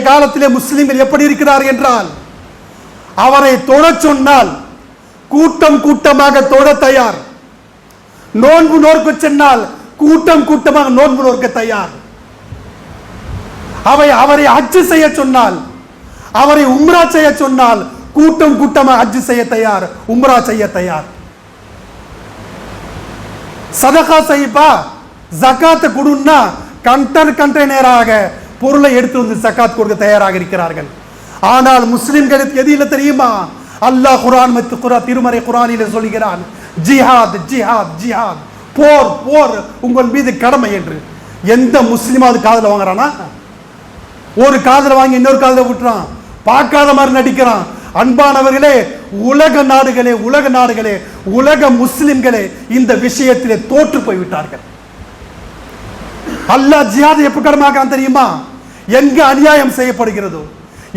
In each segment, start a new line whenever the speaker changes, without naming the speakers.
காலத்திலே முஸ்லிம்கள் எப்படி இருக்கிறார் என்றால் அவரை தொழச் சொன்னால் கூட்டம் கூட்டமாக தொழ தயார். நோன்பு நோர்க்க சொன்னால் கூட்டம் கூட்டமாக நோன்பு நோர்க்க தயார். அவை அவரை அச்சு செய்ய சொன்னால் அவரை உம்ரா செய்ய சொன்னால் கூட்டம் கூட்டமாக அச்சு செய்ய தயார் உம்ரா செய்ய தயார். சதகா செய்ப்பா ஜகாத்தை கொடுன்னா கண்டர் கண்டெய்னராக பொருளை எடுத்து வந்து சக்காத் கொடுக்க தயாராக இருக்கிறார்கள். ஆனால் முஸ்லிம்களுக்கு எது இல்லை தெரியுமா? அல்லாஹ் குரான் மத்து குரா திருமறை குரானில சொல்கிறான் ஜிஹாத் ஜிஹாத் ஜிஹாத். போர் போர். உங்கள் மீது கடமை என்று. எந்த முஸ்லிமாவது காதல வாங்குறானா? ஒரு காதுல வாங்கி இன்னொரு காதுல விட்டுறான் பார்க்காத மாதிரி நடிக்கிறான். அன்பானவர்களே உலக நாடுகளே உலக நாடுகளே உலக முஸ்லிம்களே இந்த விஷயத்திலே தோற்று போய்விட்டார்கள். அல்லாஹ் ஜிஹாத் எப்ப கடமாக்கான் தெரியுமா? எங்கே அநியாயம் செய்யப்படுகிறதோ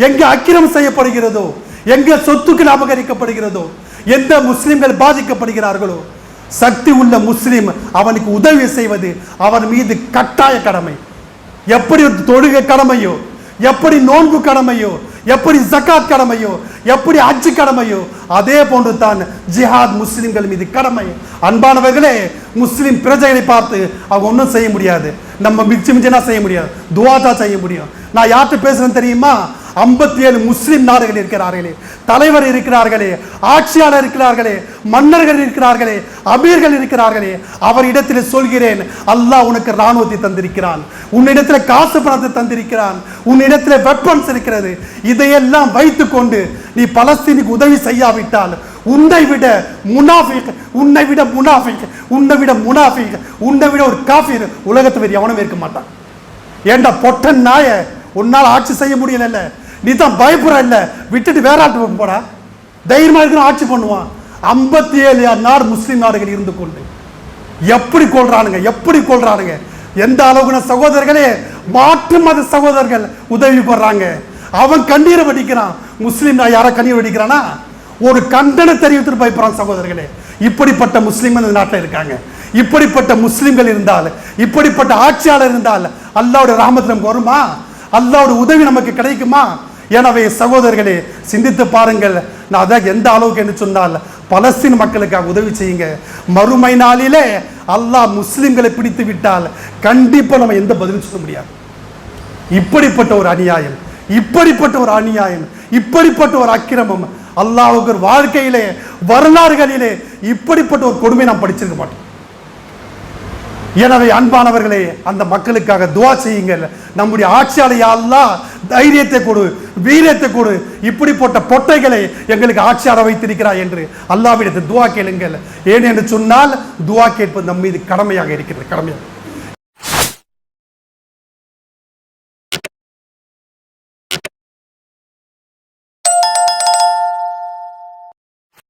எங்கே அக்கிரம் செய்யப்படுகிறதோ எங்கே சொத்துக்கள் அபகரிக்கப்படுகிறதோ எந்த முஸ்லிம்கள் பாதிக்கப்படுகிறார்களோ சக்தி உள்ள முஸ்லிம் அவனுக்கு உதவி செய்வது அவன் மீது கட்டாய கடமை. எப்படி ஒரு தொழுகை கடமையோ எப்படி நோன்பு கடமையோ எப்படி ஜக்காத் கடமையோ எப்படி அஜ் கடமையோ அதே போன்று தான் ஜிஹாத் முஸ்லிம்கள் மீது கடமை. அன்பானவர்களே முஸ்லிம் பிரஜைகளை பார்த்து அவங்க ஒன்றும் செய்ய முடியாது. நம்ம மிச்சி மிச்சனா செய்ய முடியாது. துவா தான் செய்ய முடியும். நான் யார்கிட்ட பேசுறேன் தெரியுமா? ஐம்பத்தி ஏழு முஸ்லிம் நாடுகள் இருக்கிறார்களே. தலைவர் இருக்கிறார்களே ஆட்சியாளர் இருக்கிறார்களே மன்னர்கள் இருக்கிறார்களே அமீர்கள் இருக்கிறார்களே. அவரிடத்தில் சொல்கிறேன் அல்லாஹ் உனக்கு இராணுவத்தை தந்திருக்கிறான். உன்னிடத்தில் காசு பணத்தை தந்திருக்கிறான். உன்னிடத்தில் வெப்பன்ஸ் இருக்கிறது. இதையெல்லாம் வைத்துக்கொண்டு நீ பலஸ்தீனுக்கு உதவி செய்யாவிட்டால் உன்னை விட முனாஃபிக் உன்னை விட முனாஃபிக் உன்னை விட முனாஃபிக் உன்னை விட ஒரு காஃபிர் உலகத்தை வேறு எவனும் இருக்க மாட்டான். ஏண்டா பொட்டன் நாய? உன்னால் ஆட்சி செய்ய முடியல நீ தான் பயப்படுற இல்ல. விட்டுட்டு வேற ஆட்டு போடா. தைரியமா இருக்கிற ஆட்சி பண்ணுவான். ஐம்பத்தி ஏழு நாடு முஸ்லீம் நாடுகள் இருந்து கொண்டு. எப்படி கொள்றானுங்க? எப்படி கொள்றானுங்க? எந்த அளவுக்கு சகோதரர்களே மாற்று மத சகோதரர்கள் உதவி போடுறாங்க அவன் கண்ணீரை வடிக்கிறான். முஸ்லீம் நான் யாரை கண்ணீர் வடிக்கிறானா? ஒரு கண்டன தெரிவித்து பயப்படுறான் சகோதரர்களே இப்படிப்பட்ட முஸ்லீம் இந்த நாட்டில் இருக்காங்க. இப்படிப்பட்ட முஸ்லீம்கள் இருந்தால் இப்படிப்பட்ட ஆட்சியாளர் இருந்தால் அல்லாவுடைய ராமத்தில் நமக்கு வருமா? அல்லாவுடைய உதவி நமக்கு கிடைக்குமா? எனவே சகோதரர்களே சிந்தித்து பாருங்கள். நான் அதான் எந்த அளவுக்கு என்று சொன்னால் பலஸ்தீன் மக்களுக்காக உதவி செய்யுங்க. மறுமை நாளிலே அல்லாஹ் முஸ்லிம்களை பிடித்து விட்டால் கண்டிப்பா நம்ம எந்த பதிலும் சொல்ல முடியாது. இப்படிப்பட்ட ஒரு அநியாயம் இப்படிப்பட்ட ஒரு அநியாயம் இப்படிப்பட்ட ஒரு அக்கிரமம் அல்லாவுக்கு ஒரு வாழ்க்கையிலே வரலாறுகளிலே இப்படிப்பட்ட ஒரு கொடுமை நாம் படிச்சிருக்க மாட்டோம். எனவே அன்பானவர்களே அந்த மக்களுக்காக துவா செய்யுங்கள். நம்முடைய ஆட்சியாளர் அல்லாஹ் தைரியத்தை கொடு வீரியத்தை கொடு. இப்படிப்பட்ட பொட்டைகளை எங்களுக்கு ஆட்சியாளர் வைத்திருக்கிறாய் என்று அல்லாவிடத்தை துவா கேளுங்கள். ஏன் என்று சொன்னால் துவா கேட்பது நம் மீது கடமையாக இருக்கிறது கடமையாக.